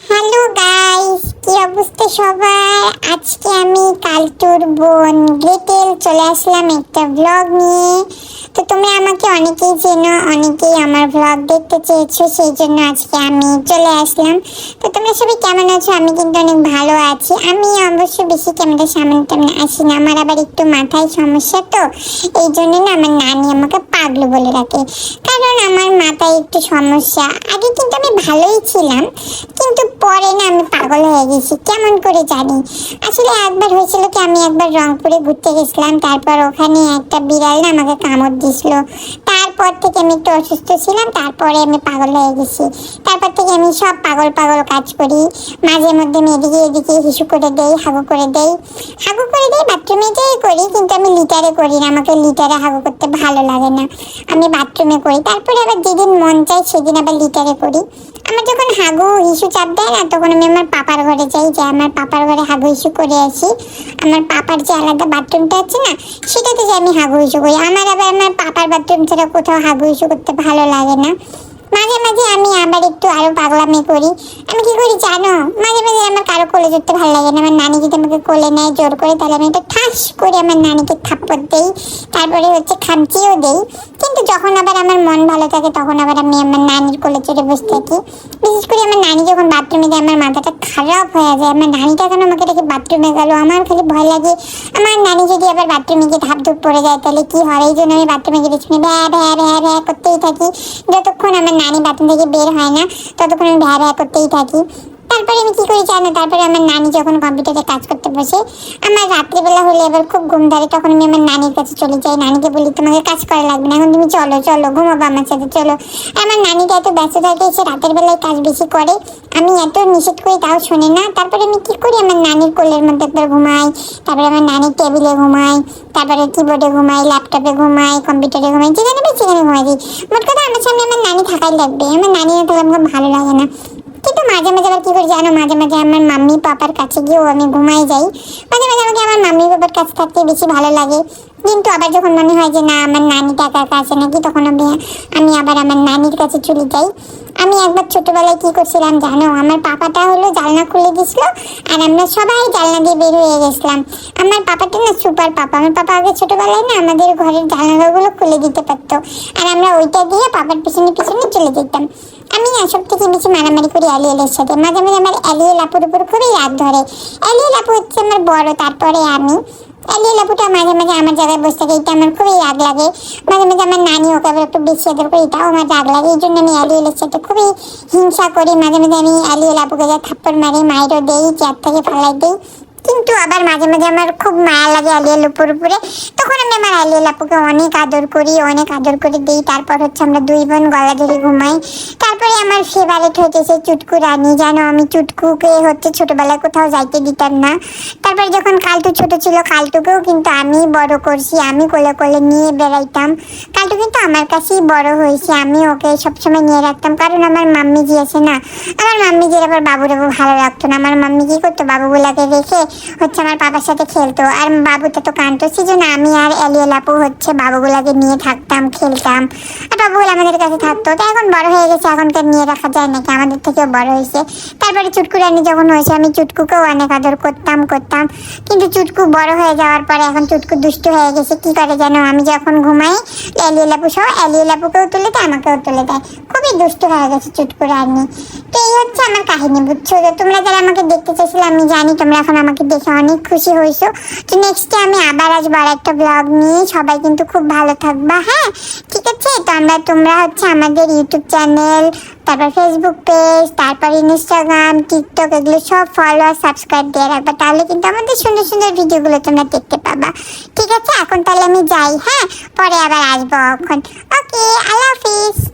Hello guys কি অবস্থা সবার? আজকে আমি কালটুর বোন গ্রেটেল চলে আসলাম একটা ব্লগ নিয়ে। তো তোমরা আমাকে অনেকেই চেনো, অনেকেই আমার ব্লগ দেখতে চেয়েছো, সেই জন্য আজকে আমি চলে আসলাম। তো তোমরা সবাই কেমন আছো? আমি কিন্তু অনেক ভালো আছি। আমি অবশ্য বেশি ক্যামেরার সামনে টামনে আসি না। আমার আবার একটু মাথায় সমস্যা তো, এই জন্য না আমার নানি আমাকে পাগলু বলে রাখে আমার মাথায় একটু সমস্যা। আগে কিন্তু আমি ভালোই ছিলাম, কিন্তু পরে না আমি পাগল হয়ে গেছি, কেমন করে জানি। আসলে একবার হয়েছিল কি, আমি একবার রংপুরে ঘুরতে গেছিলাম, তারপর ওখানে একটা বিড়াল না আমাকে কামড় দিছিল। তারপর থেকে আমি একটু অসুস্থ ছিলাম, তারপরে আমি পাগল হয়ে গেছি। তারপর থেকে আমি সব পাগল পাগল কাজ করি। মাঝে মধ্যে আমি এদিকে এদিকে হিসু করে দেই, হাগু করে দেই। হাগু করে দেই বাথরুমে যেই করি, কিন্তু আমি লিটারে করি না। আমাকে লিটারে হাগু করতে ভালো লাগে না। আমি বাথরুমে করি। তারপরে আবার যেদিন মন চায় সেদিন আবার লিটারে করি। আমার যখন হাগু হিসু চাপ দেয় না, তখন আমি আমার পাপার ঘরে যাই যে আমার পাপার ঘরে হাগু হিসু করে আসি। আমার পাপার যে আলাদা বাথরুমটা আছে না, সেটাতে যে আমি হাগু হিসু করি। আমার আবার আমার পাপার বাথরুম ছাড়া কোথাও হাগু হিসু করতে ভালো লাগে না। মাঝে মাঝে আমি আবার একটু আরও পাগলামি করি। আমি কি করি জানো? মাঝে মাঝে আমার কারও কোলে ধরতে ভালো লাগে না। আমার নানি যদি আমাকে কোলে নেয়, জোর করে, তাহলে আমি একটা ঠাস করে আমার নানিকে থাপ্পড় দেই, তারপরে হচ্ছে খামচিও দেই। কিন্তু যখন আবার আমার মন ভালো থাকে, তখন আবার আমি আমার নানির কোলে চড়ে বসে থাকি। বিশেষ করে আমার নানি যখন বাথরুমে যায়, আমার মাথাটা খারাপ হয়ে যায়। আমার নানিটা কেন আমাকে রেখে বাথরুমে গেল? আমার খালি ভয় লাগে। আমার নানি যদি আবার বাথরুমে গিয়ে ধাপ ধুপ পড়ে যায়, তাহলে কি হয়? এই জন্য আমি বাথরুমে গিয়ে পেছনে ভ্যা ভ্যা ভ্যা ভ্যা করতেই থাকি। যতক্ষণ আমার নানি বাথরুম থেকে বের হয় না, ততক্ষণ আমি ভ্যা ভ্যা করতেই থাকি। তারপরে আমি কি করি জানো? তারপরে আমার নানি যখন কম্পিউটারে কাজ করতে বসে, আমার রাত্রিবেলা হলে এবার খুব ঘুম ধরে, তখন আমি আমার নানির কাছে চলে যাই। নানিকে বলি, তোমাকে কাজ করা লাগবে না, এখন তুমি চলো চলো, ঘুমাবো আমার সাথে, চলো। আমার নানিটা এত ব্যস্ত থাকে, সে রাতের বেলায় কাজ বেশি করে। আমি এত নিষেধ করি, তাও শোনে না। তারপরে আমি কি করি? আমার নানির কোলের মধ্যে একবার ঘুমাই, তারপরে আমার নানির টেবিলে ঘুমাই, তারপরে কিবোর্ডে ঘুমাই ল্যাপটপে ঘুমাই কম্পিউটারে ঘুমাই, যেখানে পাই সেখানে ঘুমাই। দিই মোট কথা আমার সামনে আমার নানি থাকাই লাগবে। আমার নানি না থাকলে আমাকে ভালো লাগে না। মাঝে মাঝে আবার কি করি জানো? মাঝে মাঝে আমার মাম্মি পাপার কাছে গিয়েও আমি ঘুমাই যাই। মাঝে মাঝে আমাকে আমার মাম্মি পাপার কাছে থাকতে বেশি ভালো লাগে। কিন্তু আবার যখন মনে হয় যে না, আমার নানি টাকা কাছে নাকি, তখন আমি আমি আবার আমার নানির কাছে চলে যাই। আমি একবার ছোটবেলায় কি করছিলাম জানো? আমার পাপাটা হলো জানলা খুলে দিছিল আর আমরা সবাই জানলা দিয়ে বের হয়ে গেছিলাম। আমার পাপাটা না সুপার পাপা। আমার পাপা আগে ছোটবেলায় না আমাদের ঘরের জানালাগুলো খুলে দিতে পারতো। আর আমরা ওইটা দিয়ে পাপার পিছনে পিছনে চলে যেতাম। আমি সব থেকে বেশি মারামারি করি অ্যালিয়েলের সাথে মাঝে মাঝে আমার অ্যালিয়েল আপুর উপর খুবই রাগ ধরে। অ্যালিয়েল আপু হচ্ছে আমার বড়, তারপরে আমি। অ্যালিয়েল আপুটা মাঝে মাঝে আমার জায়গায় বসে থাকে, এটা আমার খুবই রাগ লাগে। মাঝে মাঝে আমার নানি ওকে আবার একটু বেশি আদর করে, এটাও আমার রাগ লাগে। এই জন্য আমি অ্যালিয়েলের সাথে খুবই হিংসা করি। মাঝে মাঝে আমি অ্যালিয়েল আপুকে যা থাপ্পড় মারি, মাইরও দেই, চেয়ার থেকে ফালাই দিই। কিন্তু আবার মাঝে মাঝে আমার খুব মায়া লাগে আলিয়াল উপর। উপরে তখন আমি আমার আলিয়াল আপুকে অনেক আদর করি, অনেক আদর করে দিই। তারপর হচ্ছে আমরা দুই বোন গলা ধরে ঘুমাই। তারপরে আমার ফেভারিট হয়েছে চুটকু রানী। জানো আমি চুটকুকে হচ্ছে ছোটবেলায় কোথাও যাইতে দিতাম না। তারপরে যখন কালটু ছোট ছিল, কালটুকেও কিন্তু আমি বড় করছি। আমি কোলে কোলে নিয়ে বেড়াইতাম। কালটু কিন্তু আমার কাছেই বড় হয়েছে। আমি ওকে সবসময় নিয়ে রাখতাম। কারণ আমার মাম্মি জি আছে না। আমার মাম্মি জির আবার বাবুর ভালো লাগতো না। আমার মাম্মি কি করতো বাবুগুলাকে রেখে হচ্ছে আমার বাবার সাথে খেলতো। আর বাবুটা তো কানতো সেজন্য আমি আর এলিয়েল আপু হচ্ছে বাবুগুলাকে নিয়ে থাকতাম, খেলতাম। আর বাবুগুলো আমাদের কাছে থাকতো। তো এখন বড় হয়ে গেছে, এখন তো নিয়ে রাখা যায় নাকি? আমাদের থেকেও বড় হয়েছে। তারপরে চুটকু রানী যখন হয়েছে, আমি চুটকুকেও অনেক আদর করতাম করতাম। কিন্তু চুটকু বড় হয়ে যাওয়ার পরে এখন চুটকু দুষ্টু হয়ে গেছে, কি করে যেন আমি যখন ঘুমাই এলিয়েল আপু সহ এলিয়েল আপুকেও তুলে দেয়, আমাকেও তুলে দেয়। খুবই দুষ্ট হয়ে গেছে চুটকু রানী তো এই হচ্ছে আমার কাহিনী, বুঝছ? তো তোমরা যারা আমাকে দেখতে চাইছিলে, আমি জানি তোমরা এখন আমাকে দেখে অনেক খুশি হয়েছো। তো নেক্সটে আমি আবার আসব আর একটা ব্লগ নিয়ে। সবাই কিন্তু খুব ভালো থাকবা হ্যাঁ? ঠিক আছে? তো আমরা, তোমরা হচ্ছে আমাদের ইউটিউব চ্যানেল তারপর ফেসবুক পেজ তারপর ইনস্টাগ্রাম টিকটক এগুলো সব ফলো আর সাবস্ক্রাইব দিয়ে রাখবা। তাহলে কিন্তু আমাদের সুন্দর সুন্দর ভিডিওগুলো তোমরা দেখতে পাবা। ঠিক আছে? এখন তাহলে আমি যাই হ্যাঁ? পরে আবার আসব এখন ওকে আল্লাহ হাফিজ।